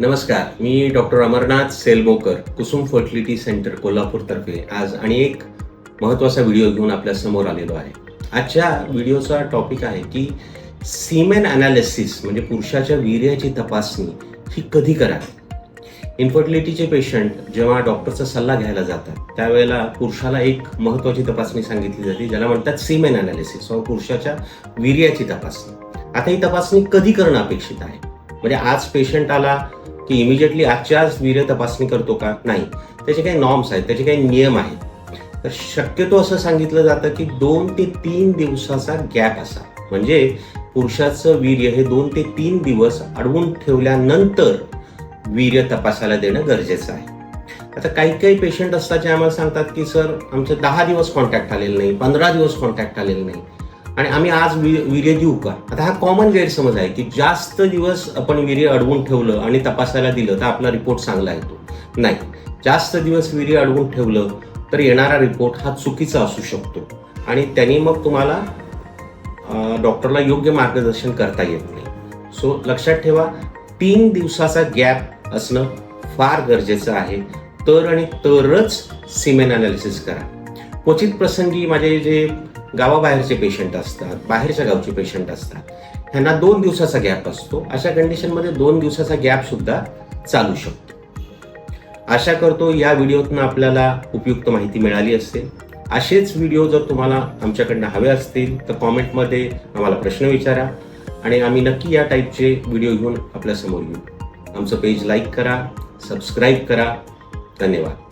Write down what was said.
नमस्कार मी doctor Amarnath Selmokar Kusum fertility centre कोल्हापूरतर्फे आज आणि एक महत्त्वाचा व्हिडिओ घेऊन आपल्यासमोर आलेलो आहे. आजच्या व्हिडिओचा टॉपिक आहे की सीमेन अनालिसिस म्हणजे पुरुषाच्या वीर्याची तपासणी ही कधी करावी? इन्फर्टिलिटीचे पेशंट जेव्हा डॉक्टरचा सल्ला घ्यायला जातात त्यावेळेला पुरुषाला एक महत्त्वाची तपासणी सांगितली जाते ज्याला म्हणतात सीमेन अनालिसिस किंवा पुरुषाच्या वीर्याची तपासणी. आता ही तपासणी कधी करणं अपेक्षित आहे? म्हणजे आज पेशंट आला की इमिजिएटली आजच्या आज वीर्य तपासणी करतो का? नाही. त्याचे काही नॉर्म्स आहेत त्याचे काही नियम आहेत. तर शक्यतो असं सांगितलं जातं की दोन ते तीन दिवसाचा गॅप असा. म्हणजे पुरुषाचं वीर्य हे दोन ते तीन दिवस अडवून ठेवल्यानंतर वीर्य तपासायला देणं गरजेचं आहे. आता काही काही पेशंट असतात जे आम्हाला सांगतात की सर आमचं दहा दिवस कॉन्टॅक्ट आलेलं नाही पंधरा दिवस कॉन्टॅक्ट आलेलं नाही. आणि आम्ही आज वी- वीर्य देऊ का? आता हा कॉमन गैरसमज आहे की जास्त दिवस आपण वीर्य अडवून ठेवलं आणि तपासायला दिलं तर आपला रिपोर्ट चांगला येतो. नाही. जास्त दिवस वीर्य अडवून ठेवलं तर येणारा रिपोर्ट हा चुकीचा असू शकतो. आणि त्यांनी मग तुम्हाला डॉक्टरला योग्य मार्गदर्शन करता येत नाही. सो लक्षात ठेवा तीन दिवसाचा गॅप असणं फार गरजेचं आहे. तर आणि तरच सिमेन अनालिसिस करा. क्वचित प्रसंगी माझे जे गावाबाहेरचे पेशंट असतात बाहेरच्या गावचे पेशंट असतात. ह्यांना दोन दिवसाचा गॅप असतो. अशा कंडिशनमध्ये दोन दिवसाचा गॅप सुद्धा चालू शकतो. आशा करतो या व्हिडिओतून आपल्याला उपयुक्त माहिती मिळाली असेल. असेच व्हिडिओ जर तुम्हाला आमच्याकडनं हवे असतील तर कॉमेंटमध्ये आम्हाला प्रश्न विचारा आणि आम्ही नक्की या टाईपचे व्हिडिओ घेऊन आपल्यासमोर येऊ. आमचं पेज लाईक करा सबस्क्राईब करा. धन्यवाद.